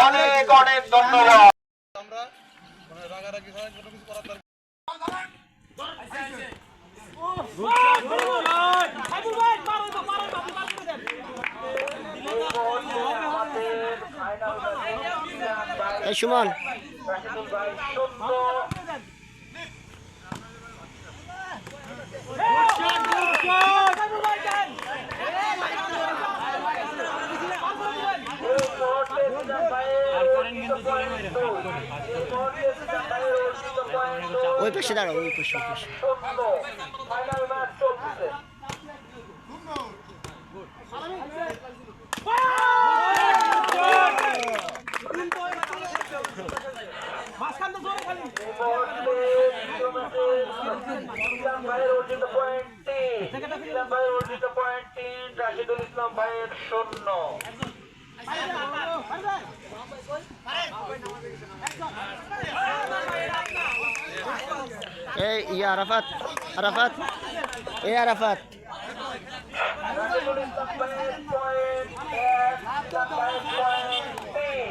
অনেক অনেক ধন্যবাদ এই জিদান ভাইয়ের অর্জিত পয়েন্ট দুই। এই মুহূর্তে জিদান ভাইয়ের অর্জিত পয়েন্ট দুই। ওই পাশে দাঁড়াও ওই পাশে ওই পাশে শূন্য ফাইনাল ম্যাচ চলছে এই মুহূর্তে দ্বিতীয় ম্যাচে জিদান ভাইয়ের অর্জিত পয়েন্ট তিন জিদান ভাইয়ের অর্জিত পয়েন্ট তিন রাশিদুল ইসলাম ভাইয়ের শূন্য এই ইয়া আরাফাত আরাফাত এই আরাফাত রাশিদুল ইসলাম ভাইয়ের পয়েন্ট এক জিদান ভাইয়ের পয়েন্ট তিন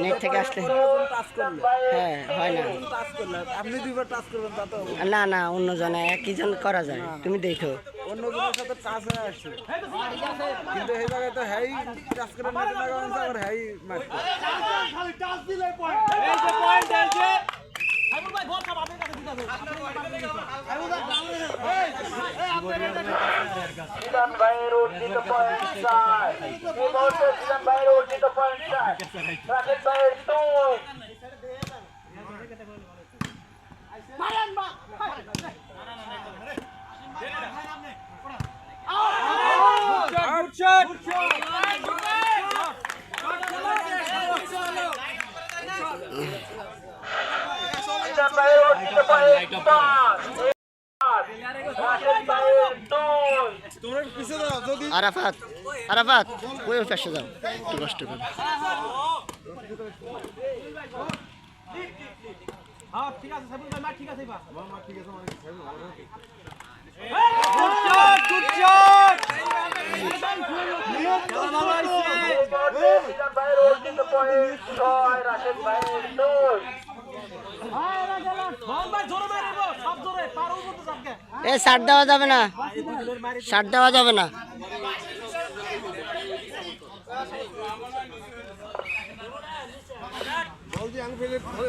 নেট থেকে আসলে হ্যাঁ হয় না। আপনি দুইবার টাচ করবেন তা তো না না অন্য জনে একই জন করা যায়। তুমি দেখো। অন্য জনের সাথে টাচ হয়ে আসছে। কিন্তু এই জায়গায় তো হ্যাই টাচ করে মেরে লাগাবেন আবার হ্যাঁ মারছে এই যে পয়েন্ট এই যে সাইবুল ভাই বল সব আপনার কাছে দিতে হবে। জিদান ভাইয়ের অর্জিত পয়েন্ট চার এই মুহূর্তে জিদান ভাইয়ের অর্জিত পয়েন্ট চার রাশেদ ভাইয়ের দুই গুড শট জিদান ভাইয়ের অর্জিত পয়েন্ট পাঁচ রাশেদ ভাইয়ের দুই তোমরা পিছে দাও যদি আরাফাত আরাফাত ওই ওই পাশে যাও একটু কষ্ট করে হ্যাঁ ঠিক আছে সাইবুল ভাই মার ঠিক আছে এবার ঠিক আছে মানে গুড শট গুড শট এই মুহূর্তে জিদান ভাইয়ের অর্জিত পয়েন্ট ছয় রাশেদ ভাইয়ের দুই বল ভাই জোরে মারিব সব জোরে পারো মতো সবকে এ শার্ট দেওয়া যাবে না শার্ট দেওয়া যাবে না বল দিয়ে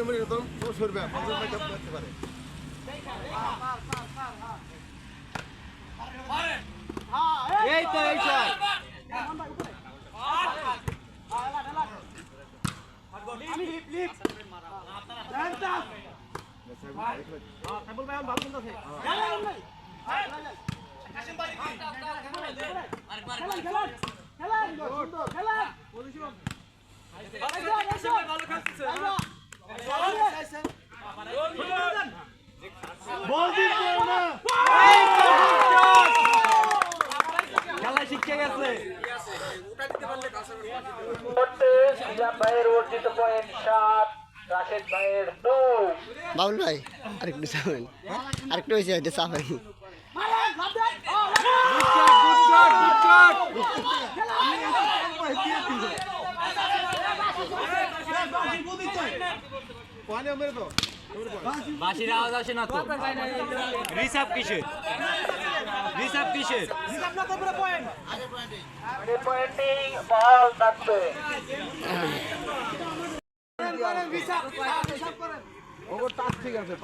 ধরে মেরে তো তো সরবে দিয়ে কাপ করতে পারে এই তো এই শট সাইবুল ভাই ভালো খেলতেছে খেলা শিখে গেছে মুহূর্তে জিদান ভাইয়ের অর্জিত পয়েন্ট সাত রাশেদ ভাইয়ের দুই বাবুল ভাই আরেকটু চাবেন আরেকটু হয়েছে এটা চাবেন গুড শট গুড শট পানি মেরে তো বাঁশির আওয়াজ আসে না তো? রিসাব কিসের? রিসাব কিসের? ঠিক আছে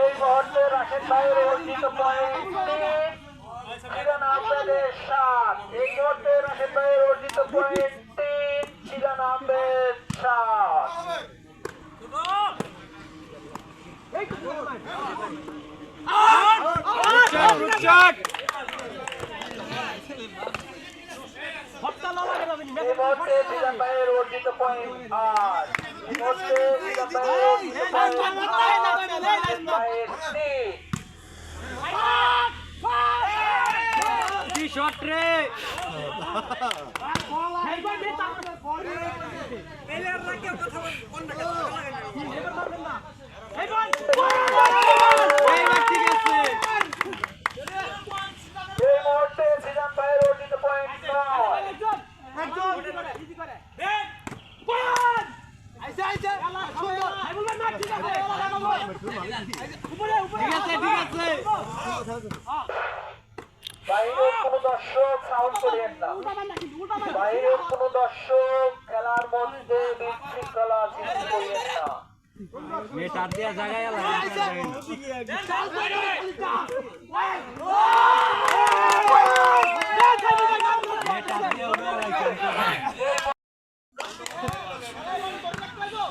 এই মুহূর্তে রাশেদ ভাইয়ের অর্জিত পয়েন্ট। সিরান আহমেদের সাত। এই মুহূর্তে রাশেদ ভাইয়ের অর্জিত পয়েন্ট তিন। সিরান আহমেদ সাত। এই অর্জিত পয়েন্ট আট। শট রে এইবার ঠিক আছে এই মুহূর্তে সিরান ভাইয়ের অর্জিত পয়েন্ট নয় ঠিক আছে ঠিক আছে বাইরের কোনো দর্শক সাউন্ড করিয়েন না বাইরের কোনো দর্শক খেলার মধ্যে বিশৃঙ্খলা সৃষ্টি করিয়েন না মেয়ে টার দিয়া জায়গায় এলা মেয়ে টার দিয়া উড়ে এলা হতে পারে মারান দেখা দেখা লাভ দেন হতে পারে মারান আবার জায়গা দাও জায়গা দাও জায়গা দাও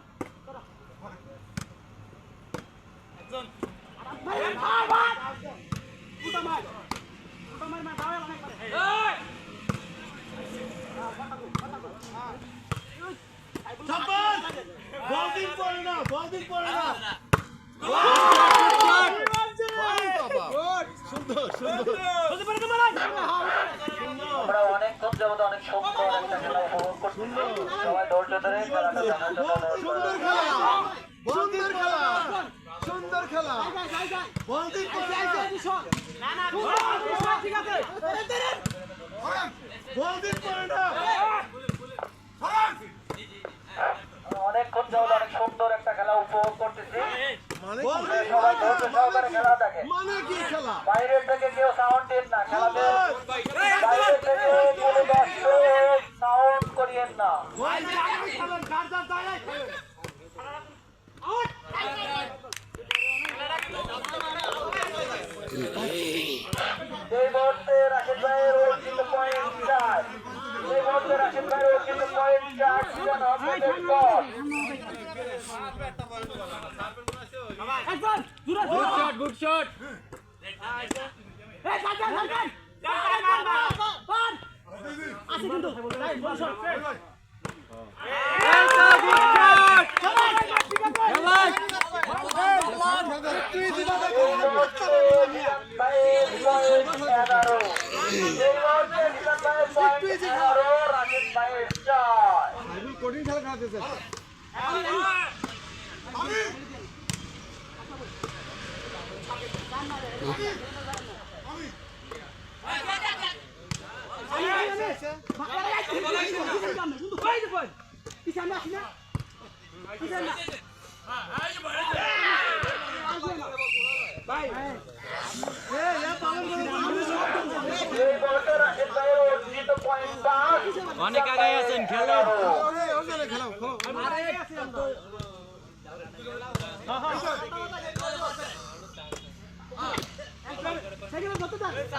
অনেক আমরা অনেকক্ষণ যাবত অনেক সুন্দর একটা। সুন্দর খেলা সুন্দর খেলা বলদিন পড়ে না না ঠিক আছে। বলদিন পড়ে না। অনেকক্ষণ যাবত অনেক সুন্দর একটা খেলা উপভোগ করতেছি। মানে সবাই ধৈর্য সহকারে খেলা দেখে। মানে কি খেলা? বাইরের থেকে কেউ সাউন্ড দেন না খেলাতে বাইরে থেকে কোনো দর্শক সাউন্ড করিয়েন না এই মুহূর্তে রাশেদ ভাইয়ের অর্জিত পয়েন্ট চার চার সিজন আহমেদের পর গুড শট গুড শট ভাইয়ের পয়েন্ট এগারো এই মুহূর্তে সিজন ভাইয়ের পয়েন্ট এগারো রাশেদ ভাইয়ের চার কঠিন খেলা খেলাতেছে এই মুহূর্তে রাশেদ ভাইয়ের অর্জিত পয়েন্ট পাঁচ অনেক আগায় আছেন খেলেন খেলাও খেলাও এই মুহূর্তে রাশেদ ভাইয়ের অর্জিত পয়েন্ট ছয় সিজন ভাইয়ের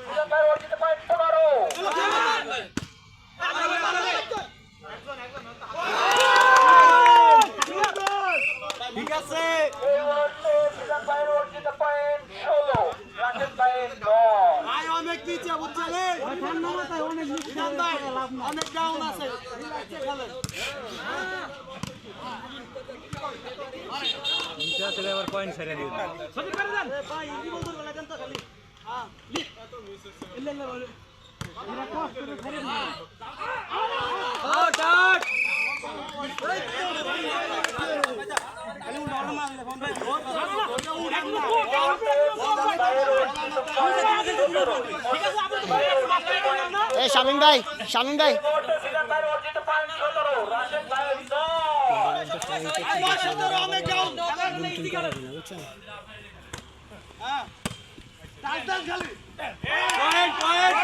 সিজন ভাইয়ের অর্জিত পয়েন্ট পনেরো ঠিক আছে এই মুহূর্তে সিজন ভাইয়ের অর্জিত পয়েন্ট ষোলো রাশেদ ভাইয়ের দশ ভাই অনেক নিচে বুঝছেন ঠান্ডা মাথায় অনেক নিচে অনেক ডাউন আছে। পয়েন্ট ছেড়ে দেন এই শামিম ভাই শামিম ভাই। সিজন ভাইয়ের অর্জিত পয়েন্ট সতেরো রাশেদ ভাইয়ের দশ অনেক ডাউন হ্যাঁ টাচ টাচ খালি পয়েন্ট পয়েন্ট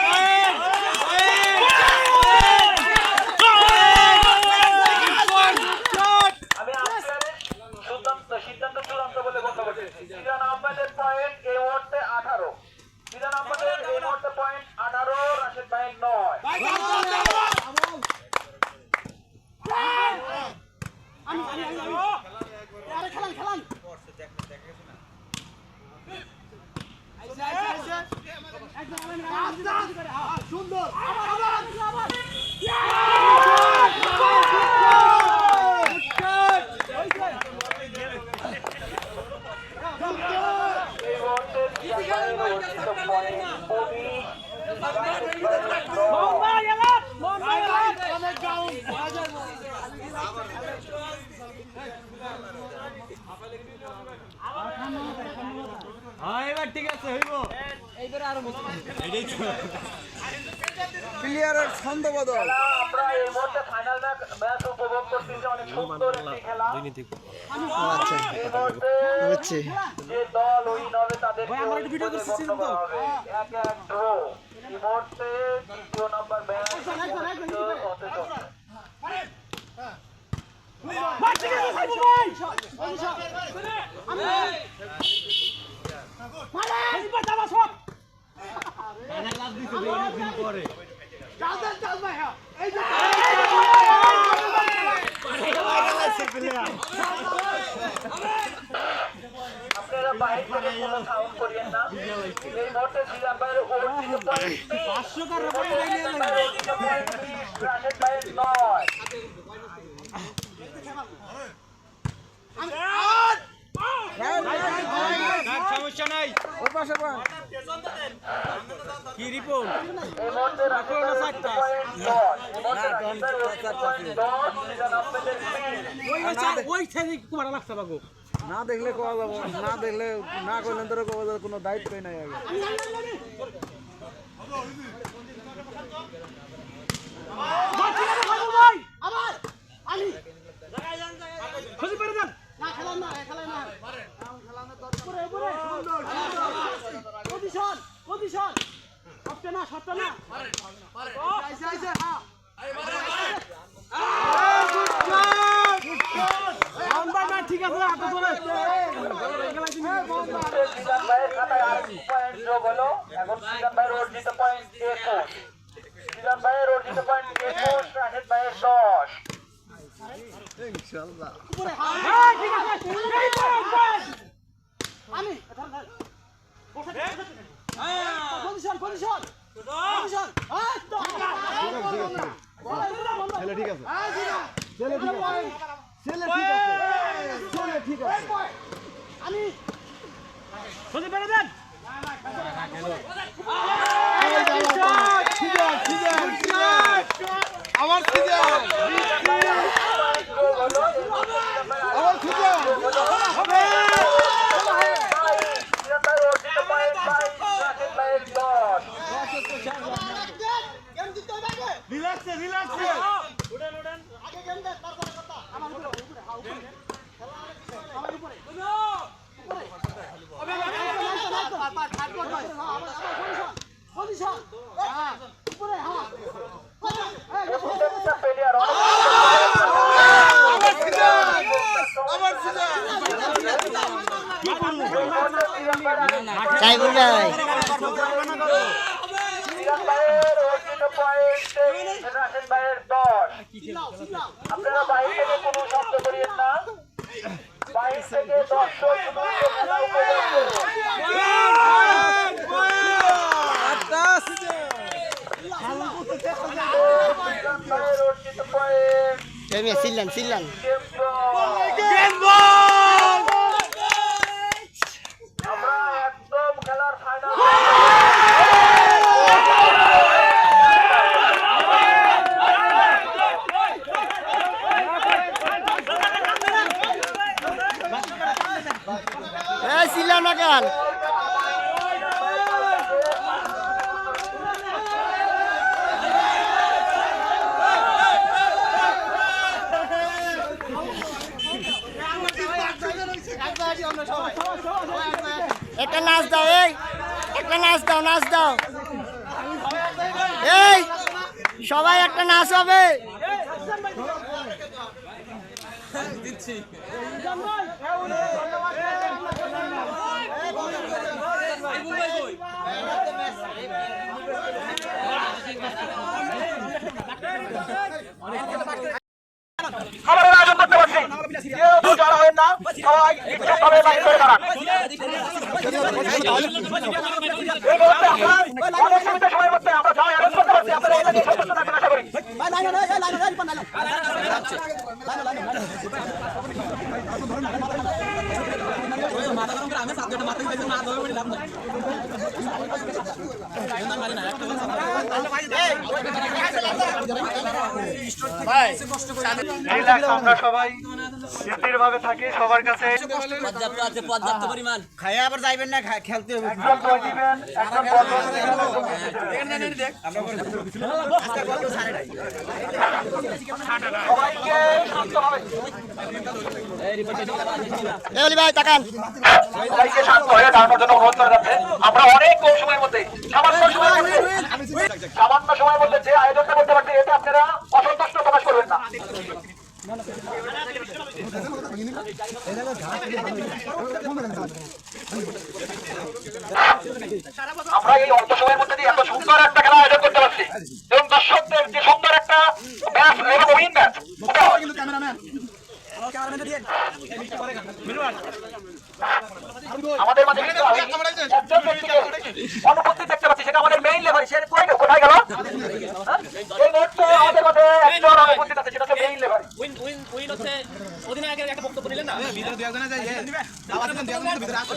পয়েন্ট আমি আজকের সিদ্ধান্ত সিদ্ধান্ত চূড়ান্ত বলে গণ্য করতেছি সিরান আহমেদের পয়েন্ট এই মুহূর্তে আঠারো সিরান আহমেদের এই মুহূর্তে পয়েন্ট আঠারো রাশেদ ভাইয়ের নয় ভাই আমি আমি আমি আরে খেলান খেলান সুন্দর আবার আবার আবার এই মুহূর্তে সিরান ভাইয়ের অর্জিত পয়েন্ট উনিশ রাশেদ ভাইয়ের দশ। হ্যাঁ এবার ঠিক আছে হইব এটাই তো প্লেয়ারের ছন্দ বদল আমরা এই মুহূর্তে ফাইনাল ম্যাচ উপভোগ করতেছি অনেক সুন্দর একটি খেলা আচ্ছা বুঝছি যে দল উইন হবে তাদেরকে গণ্য করা হবে এক এক ড্র এই মুহূর্তে দ্বিতীয় নম্বর ম্যাচ হতে চলছে পরে আপনারা বাইরে থেকে কোনো সাউন্ড করিয়েন না এই মুহূর্তে নয় সমস্যা না দেখলে কোয়া যাব না। দেখলে না করলে তোর কোয়া যাবে কোনো দায়িত্বই নাই আগে আবার আলি খুশি করে দেন না খেলান না খেলান না উপরে উপরে পজিশন পজিশন সবটা না সবটা না আইছে আইছে হ্যাঁ ঠিক আছে হাতে ধরে জিলান ভাইয়ের যোগ হলো এখন সিজন ভাইয়ের অর্জিত পয়েন্ট একুশ সিজন ভাইয়ের অর্জিত পয়েন্ট একুশ রাশেদ ভাইয়ের দশ আমি পজিশন পজিশন পজিশন ছেলে ঠিক আছে আমার সিজন সিজন ভাইয়ের অর্জিত পয়েন্ট বাইশ রাশেদ ভাইয়ের দশ গেম জিততে হবে আগে রিল্যাক্সে রিল্যাক্সে উড়ান উড়ান আগে গেম দেন তারপরে কথা। আমার উপরে হ্যাঁ উপরে খেলা আমার উপরে উপরে পজিশন হ্যাঁ উপরে হ্যাঁ প্রত্যেকটা প্লেয়ার সাইবুল ভাই সিজন ভাইয়ের অর্জিত পয়েন্ট তেইশ রাশেদ ভাইয়ের দশ চিল্লাও চিল্লাও আপনারা বাইরে থেকে কোনো শব্দ করিয়েন না বাইরে থেকে দর্শক শুধু খেলা উপভোগ করুন। সিজন ভাইয়ের অর্জিত পয়েন্ট জমিয়ে সিল্লান সিল্লান গেম আমরা একদম খেলার ফাইনাল এই সিল্লান না গান একটা নাচ দাও এই। একটা নাচ দাও নাচ দাও। এই সবাই একটা নাচ হবে। খাবারের আয়োজন করতে পারছি। তো হবেন না, সবাই সবাই লাইন করে দাঁড়ান। অনেক সীমিত সময়ের মধ্যে আমরা সবাই অ্যারেঞ্জ করতে পারছি। আপনারা এটা নিয়ে সচেতন থাকবেন, আশা করি। সবাই স্থিরভাবে থাকি সবার কাছে খাইয়া আবার যাইবেন না খেলতে আমরা অনেক কম সময়ের মধ্যে সামান্য সময়ের মধ্যে সামান্য উপস্থিত একটা বক্তব্য নিলেন না ভিতরে দেওয়া জানা যায় আবার ভিতরে আসলে